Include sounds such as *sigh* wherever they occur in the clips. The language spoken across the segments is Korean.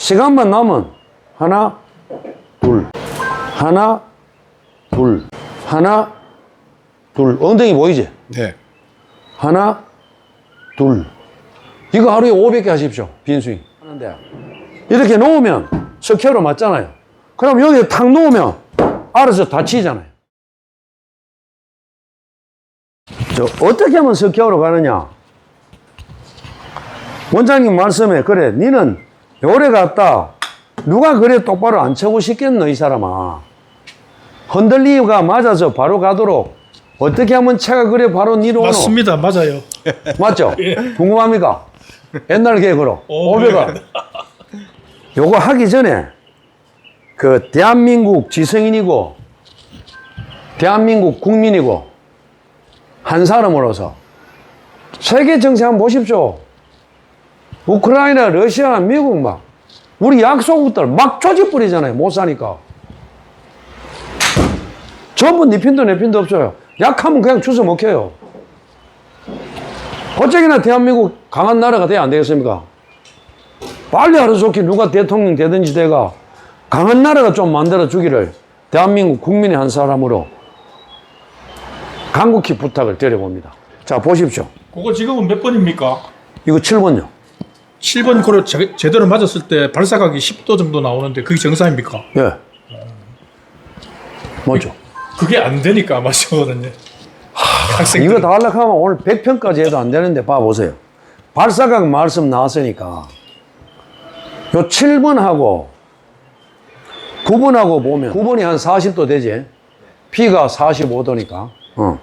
시간만 남은 하나, 둘, 하나, 둘, 하나, 둘. 엉덩이 보이지? 네. 하나, 둘. 이거 하루에 500개 하십시오. 빈스윙. 하는데. 이렇게 놓으면 석회로 맞잖아요. 그럼 여기에 탁 놓으면 알아서 다치잖아요. 저 어떻게 하면 석회로 가느냐? 원장님 말씀에 그래 니는 요래 갔다 누가 그래 똑바로 안 쳐고 싶겠노 이 사람아 흔들리가 맞아서 바로 가도록 어떻게 하면 차가 그래 바로 니로 오노 맞습니다. 맞아요. 맞죠? *laughs* 궁금합니까? 옛날 계획으로. 오, 500원. 요거 하기 전에 그 대한민국 지성인이고 대한민국 국민이고 한 사람으로서 세계 정세 한번 보십시오. 우크라이나, 러시아, 미국 막 우리 약소국들 막 조지 뿌리잖아요. 못 사니까. 전부 니 핀도 내 핀도 없어요. 약하면 그냥 주워 먹혀요. 어쩌기나 대한민국 강한 나라가 돼야 안 되겠습니까? 빨리 하루속히 누가 대통령 되든지 돼가 강한 나라가 좀 만들어 주기를 대한민국 국민의 한 사람으로 간곡히 부탁을 드려봅니다. 자, 보십시오. 그거 지금은 몇 번입니까? 이거 7번요. 7번 코를 제, 제대로 맞았을 때 발사각이 10도 정도 나오는데 그게 정상입니까? 예. 뭐죠? 그게 안 되니까 맞거든요. 학생들 이거 다 하려고 하면 오늘 100편까지 해도 안 되는데 봐보세요. 발사각 말씀 나왔으니까 요 7번하고 9번하고 보면 9번이 한 40도 되지? P가 45도니까. 어.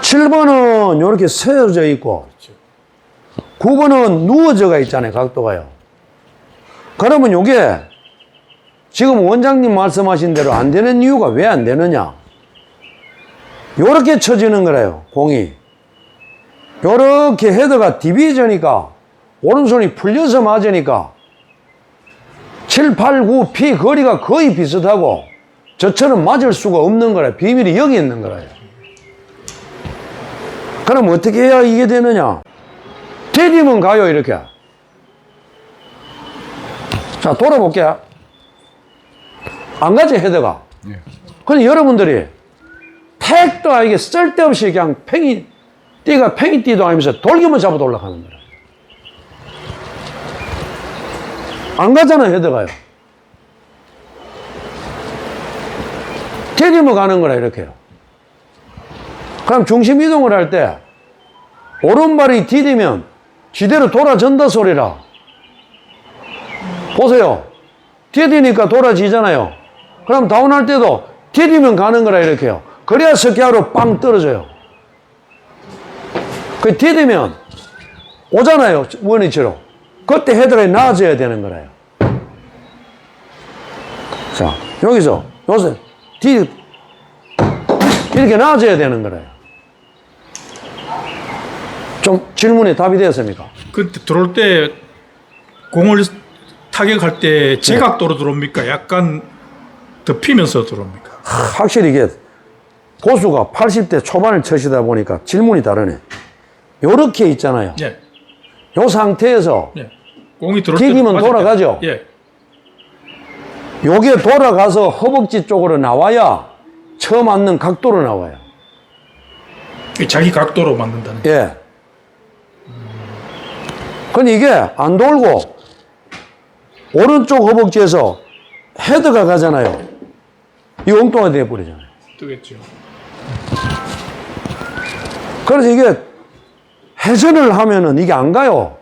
7번은 이렇게 세워져 있고 9번은 누워져가 있잖아요. 각도가요. 그러면 요게 지금 원장님 말씀하신 대로 안 되는 이유가 왜 안 되느냐? 요렇게 쳐지는 거래요, 공이. 요렇게 헤더가 디비저니까, 오른손이 풀려서 맞으니까, 7, 8, 9, P 거리가 거의 비슷하고, 저처럼 맞을 수가 없는 거라. 비밀이 여기 있는 거라요. 그럼 어떻게 해야 이게 되느냐? 디디면 가요, 이렇게. 자, 돌아볼게요. 안 가지, 헤더가. 네. 근데 여러분들이 택도 아니게 쓸데없이 그냥 팽이 띠가 팽이 띠도 아니면서 돌기만 잡아도 올라가는 거라. 안 가잖아요, 헤드가요. 데리면 가는 거라, 이렇게요. 그럼 중심 이동을 할 때, 오른발이 디디면 지대로 돌아전다 소리라. 보세요. 디디니까 돌아지잖아요. 그럼 다운할 때도 디디면 가는 거라, 이렇게요. 그래야 석야로 빵 떨어져요. 그 디디면 오잖아요. 원위치로. 그때 헤드라인 나아져야 되는 거라요. 자, 여기서, 요새, 디, 이렇게 나아져야 되는 거라요. 좀 질문에 답이 되었습니까? 그 들어올 때 공을 타격할 때 제각도로 들어옵니까? 약간 덮이면서 들어옵니까? 확실히 이게 고수가 80대 초반을 쳐시다 보니까 질문이 다르네. 요렇게 있잖아요. 예. 요 상태에서 예. 공이 들어올 때 튀기면 맞을 돌아가죠? 예. 요게 돌아가서 허벅지 쪽으로 나와야 처음 맞는 각도로 나와요. 자기 각도로 만든다는. 거. 예. 근데 이게 안 돌고 오른쪽 허벅지에서 헤드가 가잖아요. 이 엉뚱하게 돼버리잖아요. 뜨겠죠. 그래서 이게 회전을 하면은 이게 안 가요.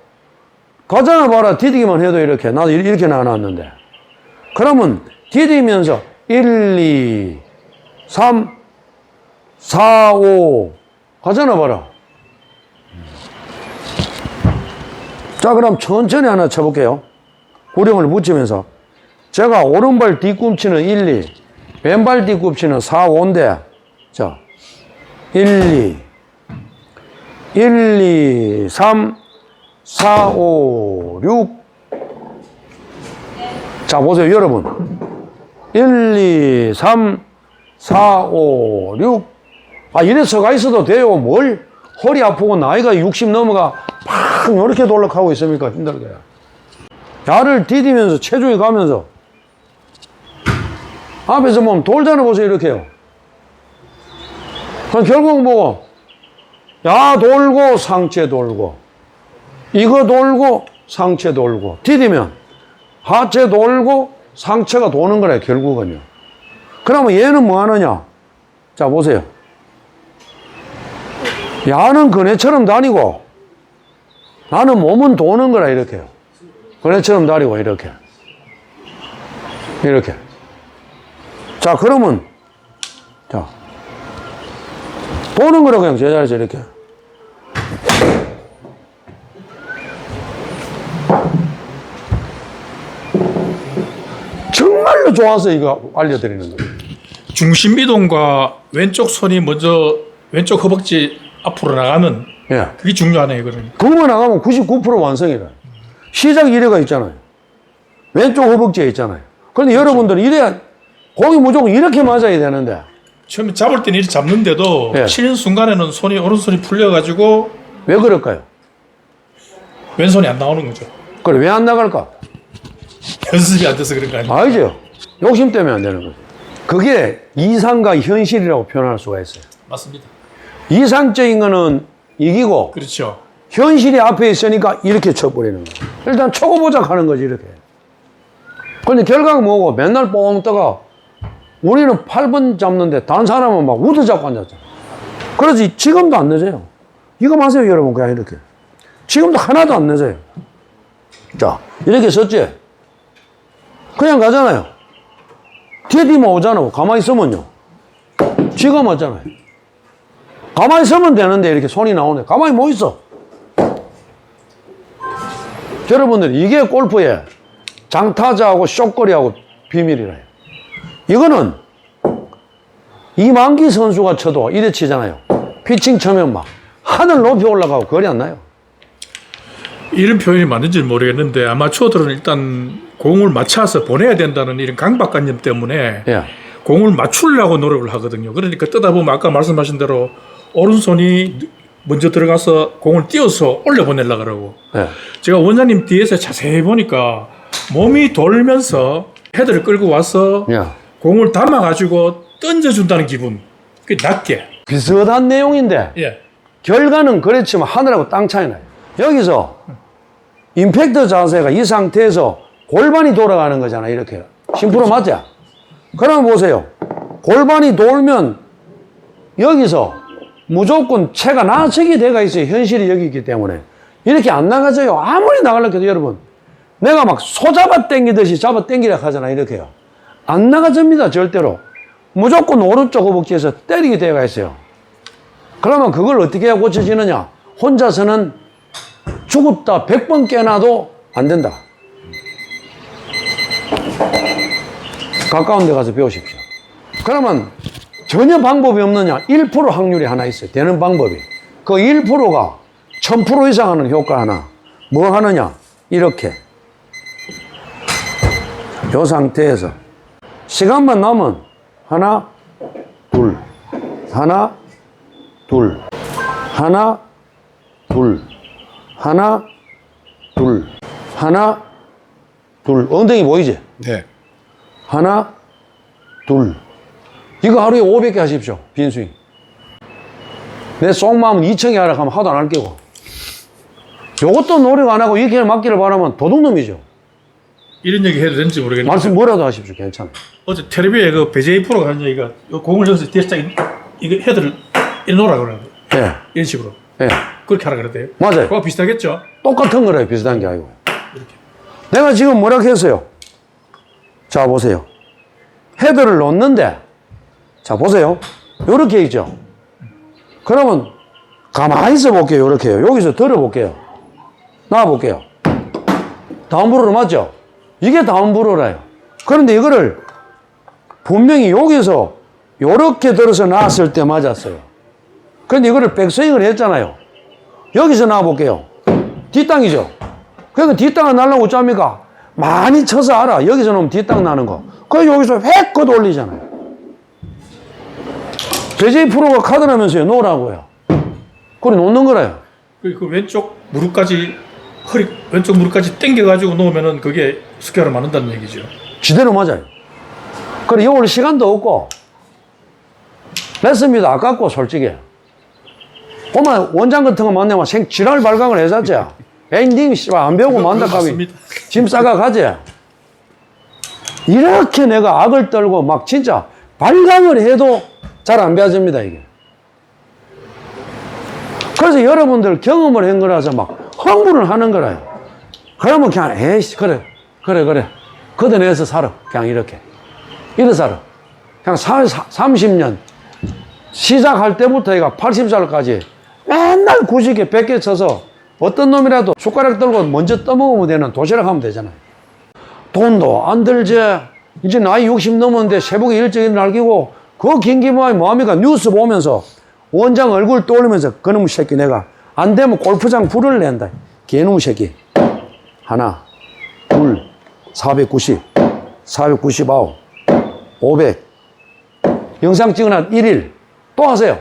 가잖아 봐라. 디디기만 해도 이렇게. 나도 이렇게 나눠놨는데. 그러면 디디면서 1, 2, 3, 4, 5. 가잖아 봐라. 자, 그럼 천천히 하나 쳐볼게요. 구령을 붙이면서. 제가 오른발 뒤꿈치는 1, 2, 왼발 뒤꿈치는 4, 5인데, 자, 1, 2, 1, 2, 3, 4, 5, 6. 자, 보세요, 여러분. 1, 2, 3, 4, 5, 6. 아, 이래서 가 있어도 돼요. 뭘 허리 아프고 나이가 60 넘어가 팍 이렇게 돌락하고 있습니까? 힘들게. 야를 디디면서 체중이 가면서 앞에서 보면 돌잖아 보세요 이렇게요. 그럼 결국 뭐고 야 돌고 상체 돌고 이거 돌고 상체 돌고 디디면 하체 돌고 상체가 도는 거래 결국은요. 그러면 얘는 뭐 하느냐? 자 보세요. 야는 그네처럼 다니고 나는 몸은 도는 거라 이렇게요. 그네처럼 다니고 이렇게 이렇게. 자 그러면 자 도는 거라 그냥 제자리에서 이렇게. 정말로 좋아서 이거 알려드리는 거예요. 중심 이동과 왼쪽 손이 먼저 왼쪽 허벅지 앞으로 나가는 예. 그게 중요하네요, 그러니. 그거만 나가면 99% 완성이라. 시작 이래가 있잖아요. 왼쪽 허벅지에 있잖아요. 그런데 여러분들은 이래야, 공이 무조건 이렇게 맞아야 되는데, 처음에 잡을 때는 이렇게 잡는데도 예. 치는 순간에는 손이 오른손이 풀려가지고 왜 그럴까요? 왼손이 안 나오는 거죠. 그래, 왜 안 나갈까? 연습이 안 돼서 그런 거 아니에요? 알죠? 욕심 때문에 안 되는 거죠. 그게 이상과 현실이라고 표현할 수가 있어요. 맞습니다. 이상적인 거는 이기고, 그렇죠. 현실이 앞에 있으니까 이렇게 쳐버리는 거예요. 일단 초고보작 하는 거지, 이렇게. 근데 결과가 뭐고, 맨날 뽕 떠가, 우리는 8번 잡는데, 다른 사람은 막 우드 잡고 앉았잖아. 그러지, 지금도 안 늦어요. 이거 마세요, 여러분, 그냥 이렇게. 지금도 하나도 안 늦어요. 자, 이렇게 섰지? 그냥 가잖아요. 뒤에 뒤면 오잖아. 가만히 있으면요. 지금 왔잖아요. 가만히 있으면 되는데 이렇게 손이 나오네. 가만히 뭐 있어? 여러분들 이게 골프의 장타자하고 쇼거리하고 비밀이라요. 이거는 이만기 선수가 쳐도 이래 치잖아요. 피칭 쳐면 막 하늘 높이 올라가고 거리 안 나요. 이런 표현이 맞는지 모르겠는데 아마추어들은 일단 공을 맞춰서 보내야 된다는 이런 강박관념 때문에 예. 공을 맞추려고 노력을 하거든요. 그러니까 뜨다 보면 아까 말씀하신 대로 오른손이 먼저 들어가서 공을 띄어서 올려보내려고 그러고 예. 제가 원장님 뒤에서 자세히 보니까 몸이 돌면서 헤드를 끌고 와서 예. 공을 담아가지고 던져준다는 기분. 그 낮게. 비슷한 내용인데 예. 결과는 그렇지만 하늘하고 땅 차이 나요. 여기서 임팩트 자세가 이 상태에서 골반이 돌아가는 거잖아, 이렇게. 심프로 맞죠? 그럼 보세요. 골반이 돌면 여기서 무조건 체가 나서게 돼가 있어요. 현실이 여기 있기 때문에. 이렇게 안 나가져요. 아무리 나가려고 해도 여러분. 내가 막 소 잡아 당기듯이 잡아 당기라 하잖아, 이렇게요. 안 나가집니다, 절대로. 무조건 오른쪽 허벅지에서 때리게 돼가 있어요. 그러면 그걸 어떻게 해야 고쳐지느냐? 혼자서는 죽었다 100번 깨놔도 안 된다. 가까운 데 가서 배우십시오. 그러면 전혀 방법이 없느냐? 1% 확률이 하나 있어요. 되는 방법이. 그 1%가 1000% 이상 하는 효과 하나. 뭐 하느냐? 이렇게. 이 상태에서 시간만 남으면 하나, 둘, 하나, 둘, 하나, 둘, 하나, 둘, 하나, 둘. 엉덩이 보이지? 네. 하나, 둘. 이거 하루에 500개 하십시오. 빈스윙. 내 속마음은 2천개 하라 하면 하도 안 할 게고. 요것도 노력 안 하고 이렇게 맞기를 바라면 도둑놈이죠. 이런 얘기 해도 되는지 모르겠는데 말씀 뭐라도 하십시오. 괜찮아요. 어제 텔레비에 그 배제이 프로가 한 얘기가 요 공을 여기서 딱 이거 헤드를 이리 놓으라 그러는 거예요. 예, 이런 식으로. 예. 그렇게 하라 그랬대요. 맞아요. 그거 비슷하겠죠? 똑같은 거래요. 비슷한 게 아니고. 내가 지금 뭐라 했어요? 자, 보세요. 헤드를 놓는데, 자, 보세요. 요렇게 있죠? 그러면 가만히 있어 볼게요. 요렇게요. 여기서 들어 볼게요. 나와 볼게요. 다운브로로 맞죠? 이게 다운브로라요. 그런데 이거를 분명히 여기서 요렇게 들어서 나왔을 때 맞았어요. 그런데 이거를 백스윙을 했잖아요. 여기서 나와 볼게요. 뒷땅이죠. 그러니까 뒷땅을 날라고 어쩝니까? 많이 쳐서 알아. 여기서 놓으면 뒷땅 나는 거. 그래서 여기서 획 걷어 올리잖아요. 배제이 프로가 카드라면서요. 놓으라고요. 그래 놓는 거라요. 그, 그 왼쪽 무릎까지 허리 왼쪽 무릎까지 당겨가지고 놓으면은 그게 스퀘어를 맞는다는 얘기죠. 지대로 맞아요. 그래, 이올 시간도 없고, 레슨비도 아깝고, 솔직히. 보면 원장 같은 거 만나면 생 지랄 발광을 해줬지. 엔딩 씨발 안 배우고 만다 맞습니다. 짐 싸가 가지. 이렇게 내가 악을 떨고 막 진짜 발광을 해도 잘 안 배워집니다, 이게. 그래서 여러분들 경험을 한 거라서 막 흥분을 하는 거라요. 그러면 그냥, 에이씨, 그래, 그래, 그래. 걷어내서 살아. 그냥 이렇게. 이래 살아. 그냥 30년. 시작할 때부터 얘가 80살까지 맨날 90개, 100개 쳐서 어떤 놈이라도 숟가락 들고 먼저 떠먹으면 되는 도시락 하면 되잖아요. 돈도 안 들지. 이제 나이 60 넘었는데 새벽에 일찍 날기고 그 긴기모의 뭐합니까? 뉴스 보면서 원장 얼굴 떠올리면서 그놈 새끼 내가 안 되면 골프장 불을 낸다. 개놈 새끼. 하나, 둘, 490, 499, 500. 영상 찍은 한 1일 또 하세요.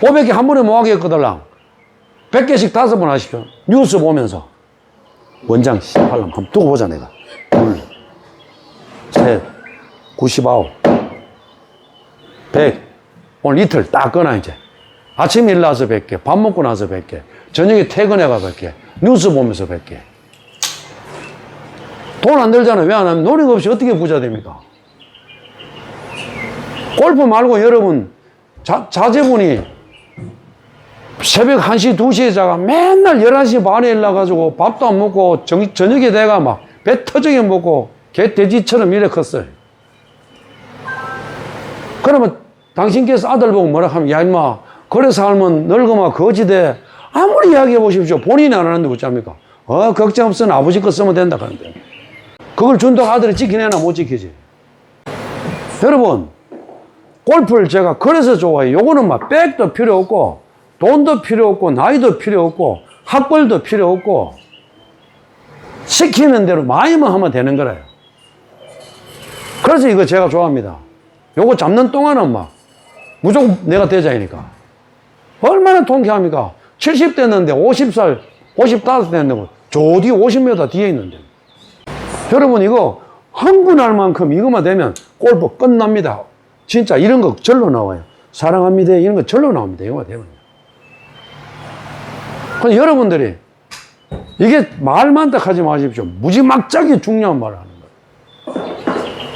500개 한 번에 못 하겠거들랑 100개씩 다섯 번 하십시오. 뉴스 보면서. 원장 18람 한번 두고 보자 내가. 둘, 셋, 99, 100. 오늘 이틀 딱 끊어 이제. 아침 일나서 100개, 밥 먹고 나서 100개, 저녁에 퇴근해가 100개, 뉴스 보면서 100개. 돈 안 들잖아요. 왜 안 하면 노력 없이 어떻게 부자 됩니까? 골프 말고 여러분, 자, 자제분이 새벽 1시, 2시에 자가 맨날 11시 반에 일어나가지고 밥도 안 먹고 정, 저녁에 내가 막 배 터지게 먹고 개 돼지처럼 이래 컸어요. 그러면 당신께서 아들 보고 뭐라 하면 야 임마 그래 살면 늙으면 거지돼 아무리 이야기해 보십시오. 본인이 안 하는데 어쩝니까? 어 걱정 없으면 아버지 거 쓰면 된다 그러는데. 그걸 준다고 아들이 지키내나 못 지키지. 여러분 골프를 제가 그래서 좋아해요. 요거는 막 백도 필요 없고 돈도 필요 없고 나이도 필요 없고 학벌도 필요 없고 시키는 대로 마음만 하면 되는 거래요. 그래서 이거 제가 좋아합니다 요거 잡는 동안은 막 무조건 내가 대장이니까. 얼마나 통쾌합니까? 70 됐는데 50살 55 됐는데 저뒤 50m 뒤에 있는데. 여러분 이거 흥분할 만큼 이것만 되면 골프 끝납니다. 진짜 이런 거 절로 나와요. 사랑합니다. 이런 거 절로 나옵니다. 이거만 되면 근데 여러분들이 이게 말 많다 하지 마십시오. 무지막지하게 중요한 말을 하는 거예요.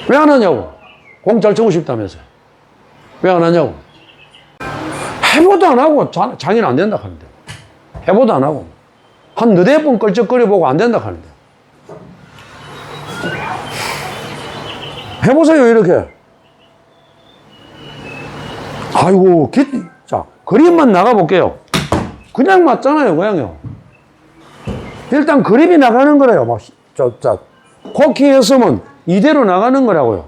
왜 안 하냐고 공 잘 치고 싶다면서요. 왜 안 하냐고. 해보도 안 하고 자, 장인 안 된다 하는데. 해보도 안 하고. 한 너댓 번 끌적거려 보고 안 된다 하는데. 해보세요 이렇게. 아이고 기, 자 그림만 나가 볼게요. 그냥 맞잖아요 그냥요. 일단 그림이 나가는 거래요. 막저자 코킹 했으면 이대로 나가는 거라고요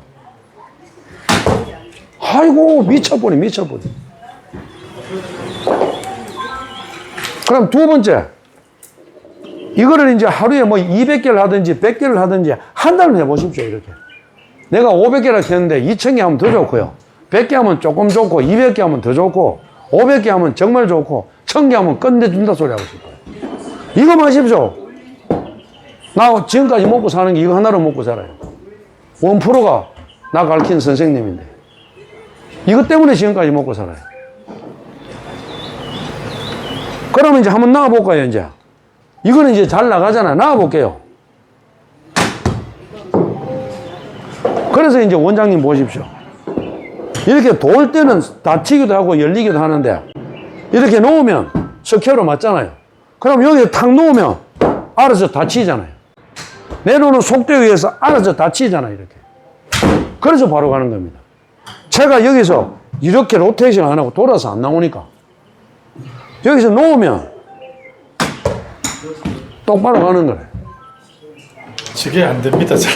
아이고 미쳐버리 미쳐버리 그럼 두 번째. 이거를 이제 하루에 뭐 200개를 하든지 100개를 하든지 한 달을 해보십시오 이렇게. 내가 500개를 했는데 2000개 하면 더 좋고요. 100개 하면 조금 좋고 200개 하면 더 좋고 500개 하면 정말 좋고 1000개 하면 끝내준다 소리 하고 싶어요. 이거 마십시오. 나 지금까지 먹고 사는 게 이거 하나로 먹고 살아요. 원 프로가 나 가르친 선생님인데 이것 때문에 지금까지 먹고 살아요. 그러면 이제 한번 나가볼까요, 이제? 이거는 이제 잘 나가잖아. 나가볼게요. 그래서 이제 원장님 보십시오. 이렇게 돌 때는 닫히기도 하고 열리기도 하는데, 이렇게 놓으면 스퀘어로 맞잖아요. 그럼 여기 탁 놓으면 알아서 닫히잖아요. 내놓는 속도에 의해서 알아서 닫히잖아요, 이렇게. 그래서 바로 가는 겁니다. 제가 여기서 이렇게 로테이션 안 하고 돌아서 안 나오니까 여기서 놓으면 똑바로 가는 거예요. 저게 안 됩니다. 잘.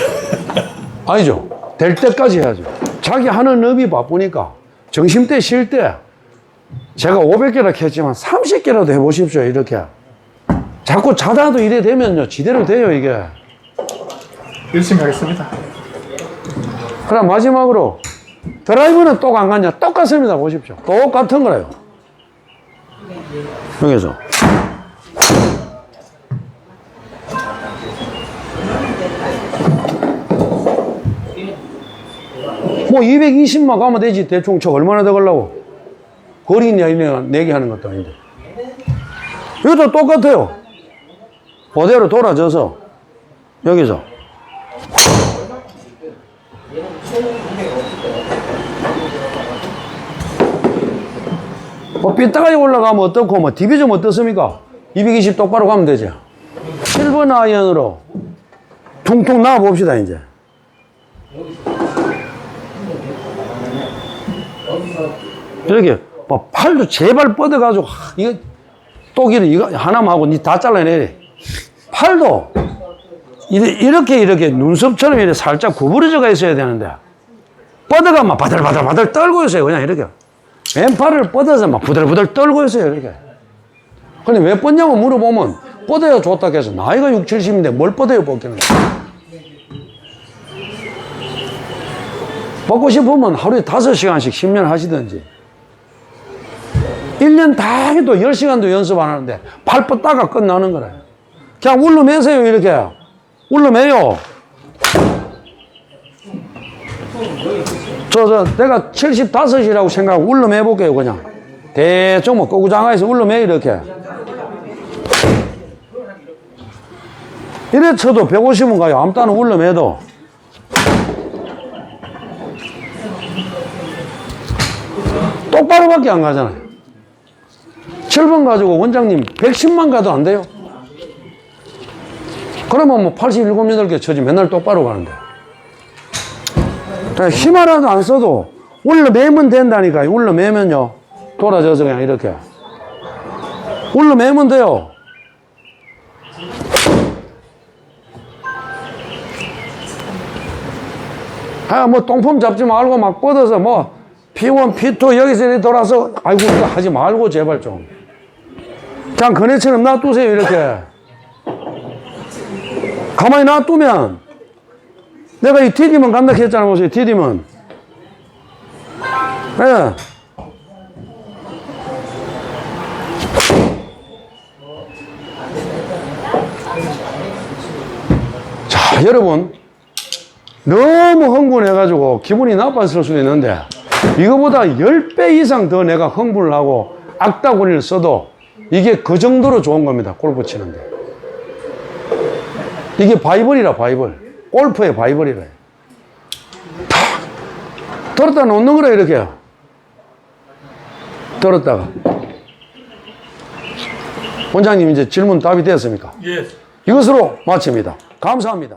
*laughs* 아니죠. 될 때까지 해야죠. 자기 하는 업이 바쁘니까 정심 때 쉴 때 제가 500개라 했지만 30개라도 해보십시오. 이렇게. 자꾸 자다도 이래 되면요. 지대로 돼요, 이게. 열심히 하겠습니다. 그럼 마지막으로 드라이브는 똑같냐? 똑같습니다. 보십시오. 똑같은 거예요. 여기서. 뭐 220만 가면 되지. 대충 저 얼마나 더 걸라고. 거리 있냐, 있냐, 내기 하는 것도 아닌데. 이것도 똑같아요. 그대로 돌아져서, 여기서. 뭐 삐딱하게 올라가면 어떻고 뭐 디비전 어떻습니까? 220 똑바로 가면 되죠. 7번 아이언으로 퉁퉁 나와 봅시다 이제. 이렇게 뭐 팔도 제발 뻗어가지고 하, 이거 또기를 이거 하나만 하고 니 다 잘라내래. 팔도 이렇게 이렇게 눈썹처럼 이렇게 살짝 구부러져가 있어야 되는데 뻗어가면 바들바들바들 떨고 있어요 그냥 이렇게 왼팔을 뻗어서 막 부들부들 떨고 있어요 이렇게. 근데 왜 뻗냐고 물어보면 뻗어야 좋다 해서 나이가 6, 70인데 뭘 뻗어요 뻗기는. 뻗고 싶으면 하루에 5시간씩 10년 하시든지. 1년 다 해도 10시간도 연습 안 하는데 발 뻗다가 끝나는 거래요 그냥 울러매세요 이렇게. 울러매요 저, 저, 내가 75이라고 생각하고 울러매 볼게요, 그냥. 대충 뭐, 꼬구장에서 울러매, 이렇게. 이래 쳐도 150은 가요. 아무 따는 울러매도. 똑바로밖에 안 가잖아요. 7번 가지고 원장님 110만 가도 안 돼요. 그러면 뭐 87, 8개 쳐지 맨날 똑바로 가는데. 힘 하나도 안 써도 올려매면 된다니까요. 올려매면요. 돌아져서 그냥 이렇게. 올려매면 돼요. 아, 뭐, 똥폼 잡지 말고 막 뻗어서 뭐, P1, P2 여기서 이렇게 돌아서, 아이고, 하지 말고, 제발 좀. 그냥 그네처럼 놔두세요, 이렇게. 가만히 놔두면, 내가 이 디디면 간다 했잖아, 보세요, 디디면. 예. 자, 여러분. 너무 흥분해가지고 기분이 나빴을 수도 있는데, 이거보다 10배 이상 더 내가 흥분을 하고 악다구리를 써도 이게 그 정도로 좋은 겁니다, 골프 치는데. 이게 바이블이라, 바이블. 골프의 바이블이래. 탁! 들었다 놓는 거래, 이렇게. 들었다가. 원장님, 이제 질문 답이 되었습니까? 예. 이것으로 마칩니다. 감사합니다.